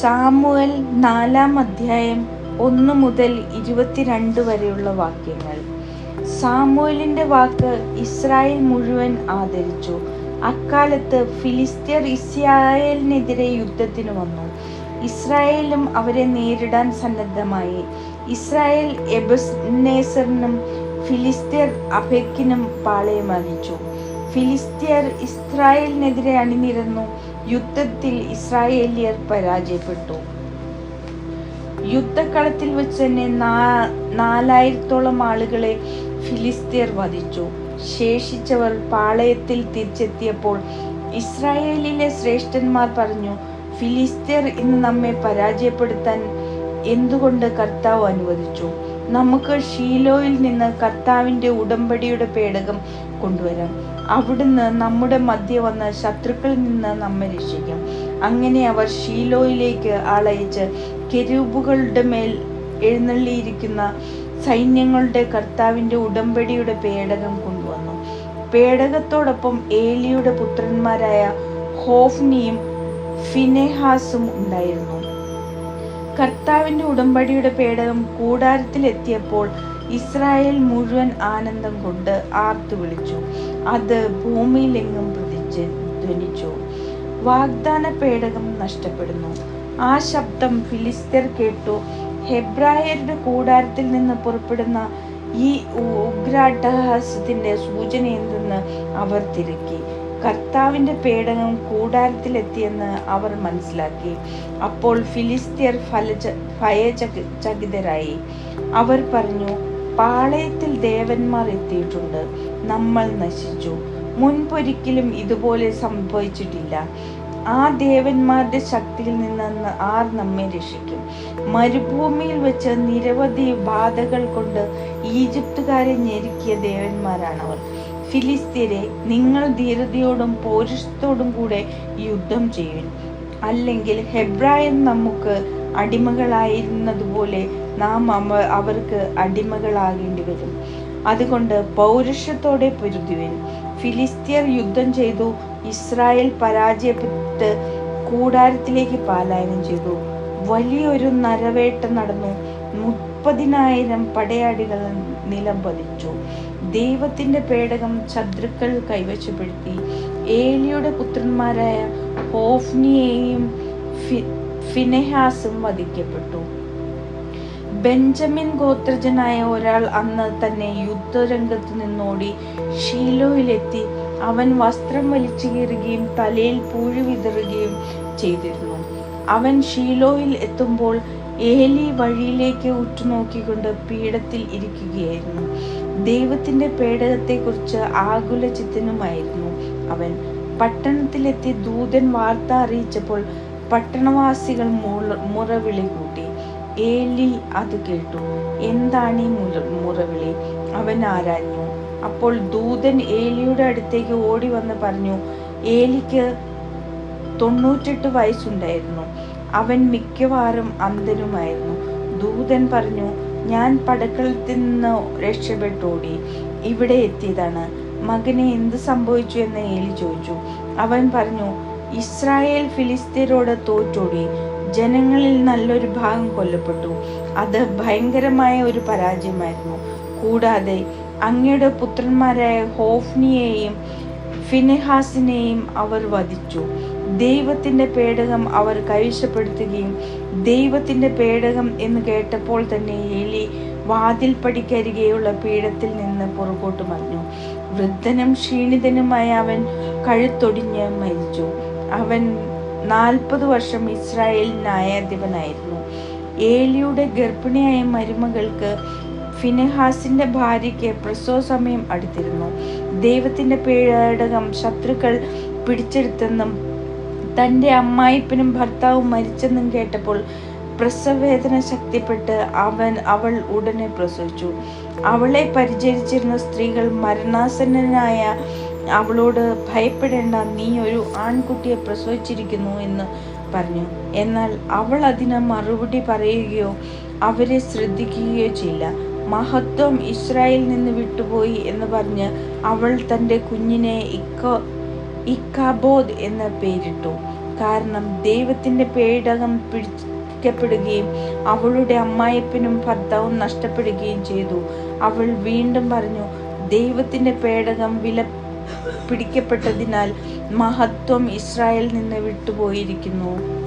Samuel നാലാം അധ്യായം ഒന്ന് മുതൽ ഇരുപത്തിരണ്ട് വരെയുള്ള വാക്യങ്ങൾ. സാമുവലിന്റെ വാക്ക് ഇസ്രായേൽ മുഴുവൻ ആദരിച്ചു. അക്കാലത്ത് ഫിലിസ്തീർ ഇസ്രായേലിനെതിരെ യുദ്ധത്തിന് വന്നു. ഇസ്രായേലും അവരെ നേരിടാൻ സന്നദ്ധമായി. ഇസ്രായേൽ എബസ്നേസറിനും ഫിലിസ്ത്യർ അബെക്കിനും പാളയമറിച്ചു ഫിലിസ്തീർ ഇസ്രായേലിനെതിരെ അണിനിരന്നു. യുദ്ധത്തിൽ ഇസ്രായേലിയർ പരാജയപ്പെട്ടു. യുദ്ധക്കളത്തിൽ വെച്ച് തന്നെ നാലായിരത്തോളം ആളുകളെ ഫിലിസ്തീർ വധിച്ചു. ശേഷിച്ചവർ പാളയത്തിൽ തിരിച്ചെത്തിയപ്പോൾ ഇസ്രായേലിലെ ശ്രേഷ്ഠന്മാർ പറഞ്ഞു ഫിലിസ്തീർ ഇന്ന് നമ്മെ പരാജയപ്പെടുത്താൻ എന്തുകൊണ്ട് കർത്താവ് അനുവദിച്ചു? നമുക്ക് ഷീലോയിൽ നിന്ന് കർത്താവിന്റെ ഉടമ്പടിയുടെ പേടകം കൊണ്ടുവരാം. അവിടുന്ന് നമ്മുടെ മധ്യ വന്ന ശത്രുക്കളിൽ നിന്ന് നമ്മെ രക്ഷിക്കും. അങ്ങനെ അവർ ഷീലോയിലേക്ക് ആളയച്ച് കെരൂബുകളുടെ മേൽ എഴുന്നള്ളിയിരിക്കുന്ന സൈന്യങ്ങളുടെ കർത്താവിന്റെ ഉടമ്പടിയുടെ പേടകം കൊണ്ടുവന്നു. പേടകത്തോടൊപ്പം ഏലിയുടെ പുത്രന്മാരായ ഹോഫ്നിയും ഫിനെഹാസും ഉണ്ടായിരുന്നു. കർത്താവിന്റെ ഉടമ്പടിയുടെ പേടകം കൂടാരത്തിലെത്തിയപ്പോൾ ഇസ്രായേൽ മുഴുവൻ ആനന്ദം കൊണ്ട് ആർത്തു വിളിച്ചു. അത് ഭൂമിയിലെങ്ങും പ്രതിച്ച് ധ്വനിച്ചു. വാഗ്ദാന പേടകം നഷ്ടപ്പെടുന്നു. ആ ശബ്ദം ഫിലിസ്തീർ കേട്ടു. ഹെബ്രായരുടെ കൂടാരത്തിൽ നിന്ന് പുറപ്പെടുന്ന ഈ ഉഗ്രാട്ടഹാസ്യത്തിന്റെ സൂചന എന്തെന്ന് അവർ തിരക്കി. കർത്താവിന്റെ പേടകം കൂടാരത്തിലെത്തിയെന്ന് അവർ മനസ്സിലാക്കി. അപ്പോൾ ഫിലിസ്തീയർ ഫലച ഭയചകിതരായി അവർ പറഞ്ഞു പാളയത്തിൽ ദേവന്മാർ എത്തിയിട്ടുണ്ട്. നമ്മൾ നശിച്ചു. മുൻപൊരിക്കലും ഇതുപോലെ സംഭവിച്ചിട്ടില്ല. ആ ദേവന്മാരുടെ ശക്തിയിൽ നിന്ന് ആർ നമ്മെ രക്ഷിക്കും. മരുഭൂമിയിൽ വെച്ച് നിരവധി ബാധകൾ കൊണ്ട് ഈജിപ്തുകാരെ ഞെരുക്കിയ ദേവന്മാരാണവർ. ഫിലിസ്തീരെ നിങ്ങൾ ധീരതയോടും പൗരുഷത്തോടും കൂടെ യുദ്ധം ചെയ്യുവിൻ അല്ലെങ്കിൽ ഹെബ്രായൻ നമുക്ക് അടിമകളായിരുന്നതുപോലെ നാം അവർക്ക് അടിമകളാകേണ്ടി വരും. അതുകൊണ്ട് പൗരുഷത്തോടെ പൊരുതുവിൻ. ഫിലിസ്തീർ യുദ്ധം ചെയ്തു ഇസ്രായേൽ പരാജയപ്പെട്ട് കൂടാരത്തിലേക്ക് പാലായനം ചെയ്തു. വലിയൊരു നരവേട്ട നടന്നു. മുപ്പതിനായിരം പടയാളികൾ നിലം പതിച്ചു ദൈവത്തിന്റെ പേടകം ശത്രുക്കൾ കൈവശപ്പെടുത്തി. ഏലിയുടെ പുത്രന്മാരായ ഹോഫ്നിയെയും ഫിനെഹാസും വധിക്കപ്പെട്ടു. ബെഞ്ചമിൻ ഗോത്രജനായ ഒരാൾ അന്ന് തന്നെ യുദ്ധരംഗത്ത് നിന്നോടി ഷീലോയിലെത്തി അവൻ വസ്ത്രം വലിച്ചു കീറുകയും തലയിൽ പൂഴി വിതറുകയും ചെയ്തിരുന്നു. അവൻ ഷീലോയിൽ എത്തുമ്പോൾ ഏലി വഴിയിലേക്ക് ഉറ്റുനോക്കിക്കൊണ്ട് പീഠത്തിൽ ഇരിക്കുകയായിരുന്നു. ദൈവത്തിന്റെ പേടകത്തെക്കുറിച്ച് ആകുല ചിത്തനുമായിരുന്നു അവൻ. പട്ടണത്തിലെത്തി ദൂതൻ വാർത്ത അറിയിച്ചപ്പോൾ പട്ടണവാസികൾ മുറവിളി കൂട്ടി. ഏലി അത് കേട്ടു. എന്താണ് ഈ മുറവിളി? അവൻ ആരാഞ്ഞു. അപ്പോൾ ദൂതൻ ഏലിയുടെ അടുത്തേക്ക് ഓടി വന്ന് പറഞ്ഞു ഏലിക്ക് തൊണ്ണൂറ്റെട്ട് വയസ്സുണ്ടായിരുന്നു. അവൻ മിക്കവാറും അന്ധനുമായിരുന്നു. ദൂതൻ പറഞ്ഞു ഞാൻ പടക്കളത്തിൽ നിന്ന് രക്ഷപ്പെട്ടോടി. ഇവിടെ എത്തിയതാണ്. മകനെ എന്ത് സംഭവിച്ചു എന്ന് ഏലി ചോദിച്ചു. അവൻ പറഞ്ഞു ഇസ്രായേൽ ഫിലിസ്തീനോട് തോറ്റോടി. ജനങ്ങളിൽ നല്ലൊരു ഭാഗം കൊല്ലപ്പെട്ടു. അത് ഭയങ്കരമായ ഒരു പരാജയമായിരുന്നു. കൂടാതെ അങ്ങയുടെ പുത്രന്മാരായ ഹോഫ്നിയെയും ഫിനെഹാസിനെയും അവർ വധിച്ചു. ദൈവത്തിന്റെ പേടകം അവർ കൈവശപ്പെടുത്തുകയും ദൈവത്തിന്റെ പേടകം എന്ന് കേട്ടപ്പോൾ തന്നെ ഏലി വാതിൽപ്പടിക്കരികെയുള്ള പീഠത്തിൽ നിന്ന് പുറകോട്ട് മറിഞ്ഞു. വൃദ്ധനും ക്ഷീണിതനുമായ അവൻ കഴുത്തൊടിഞ്ഞ് മരിച്ചു. അവൻ നാൽപ്പത് വർഷം ഇസ്രായേൽ ന്യായാധിപനായിരുന്നു ഏലിയുടെ ഗർഭിണിയായ മരുമകൾക്ക് ഫിനെഹാസിന്റെ ഭാര്യയ്ക്ക് പ്രസവ സമയം അടുത്തിരുന്നു. ദൈവത്തിന്റെ പേടകം ശത്രുക്കൾ പിടിച്ചെടുത്തെന്നും തന്റെ അമ്മായിപ്പനും ഭർത്താവും മരിച്ചെന്നും കേട്ടപ്പോൾ പ്രസവവേദന ശക്തിപ്പെട്ട് അവൻ അവൾ ഉടനെ പ്രസവിച്ചു. അവളെ പരിചരിച്ചിരുന്ന സ്ത്രീകൾ മരണാസന്നനായ അവളോട് ഭയപ്പെടേണ്ട നീ ഒരു ആൺകുട്ടിയെ പ്രസവിച്ചിരിക്കുന്നു എന്ന് പറഞ്ഞു. എന്നാൽ അവൾ അതിന് മറുപടി പറയുകയോ അവരെ ശ്രദ്ധിക്കുകയോ ചെയ്യില്ല. മഹത്വം ഇസ്രായേൽ നിന്ന് വിട്ടുപോയി എന്ന് പറഞ്ഞ് അവൾ തന്റെ കുഞ്ഞിനെ ഇക്കോ ഇക്കാബോദ് എന്ന പേരിട്ടു. കാരണം ദൈവത്തിന്റെ പേടകം പിടിക്കപ്പെടുകയും അവളുടെ അമ്മായപ്പനും ഭർത്താവും നഷ്ടപ്പെടുകയും ചെയ്തു. അവൾ വീണ്ടും പറഞ്ഞു ദൈവത്തിന്റെ പേടകം വില പിടിക്കപ്പെട്ടതിനാൽ മഹത്വം ഇസ്രായേൽ നിന്ന് വിട്ടുപോയിരിക്കുന്നു.